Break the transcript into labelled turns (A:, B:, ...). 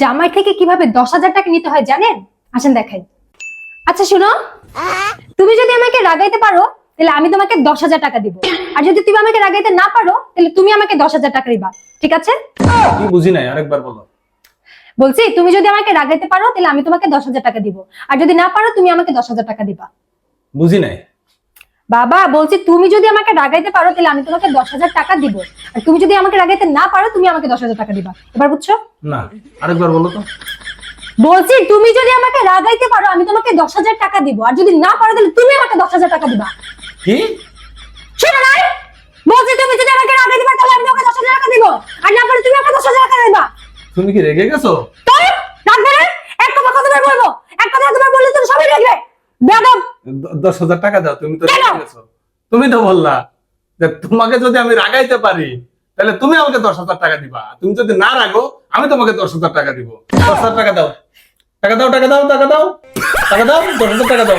A: জামাই থেকে কীভাবে দশ হাজার টাকা নিতে হয় জানেন? আসেন দেখাই। আচ্ছা শুনো। তুমি যদি আমাকে রাগাইতে পারো তাহলে আমি তোমাকে দশ হাজার টাকা দিব। আর যদি তুমি আমাকে রাগাইতে না পারো তাহলে তুমি আমাকে দশ হাজার টাকা দিবা। ঠিক আছে?
B: কি বুঝি নাই আরেকবার বলো।
A: বলছি তুমি যদি আমাকে রাগাইতে পারো তাহলে আমি তোমাকে দশ হাজার টাকা দিব। আর যদি না পারো তুমি আমাকে দশ হাজার টাকা দিবা।
B: বুঝি নাই।
A: বাবা বলছি তুমি যদি আমাকে রাগাইতে পারো তাহলে আমি তোমাকে দশ হাজার টাকা দিব। আর তুমি যদি আমাকে রাগাইতে না পারো তুমি আমাকে দশ হাজার টাকা দিবা। এবার বুঝছ?
B: না আরেকবার বলো তো।
A: বলছি তুমি যদি আমাকে রাগাইতে পারো আমি তোমাকে দশ হাজার টাকা দিব। আর যদি না পারো তাহলে তুমি আমাকে দশ হাজার টাকা দিবা।
B: কি?
A: শোনো নাই বলছি তুমি যদি আমাকে রাগাইতে পারো তাহলে আমি তোমাকে দশ হাজার টাকা দিব। আর না পারলে তুমি আমাকে দশ হাজার টাকা দিবা।
B: তুমি কি রেগে গেছো?
A: তো রাখবে না এক কথা কতবার বলব এক কথা বললে তুমি সবাই বেদব
B: দ- দশ হাজার টাকা দাও তুমি তো? তুমি তো বললা যে তোমাকে যদি আমি রাগাইতে পারি তাহলে তুমি আমাকে দশ হাজার টাকা দিবা। তুমি যদি না রাগো আমি তোমাকে দশ হাজার টাকা দিব। দশ হাজার টাকা দাও। টাকা দাও টাকা দাও টাকা দাও। টাকা দাও দশ হাজার টাকা দাও।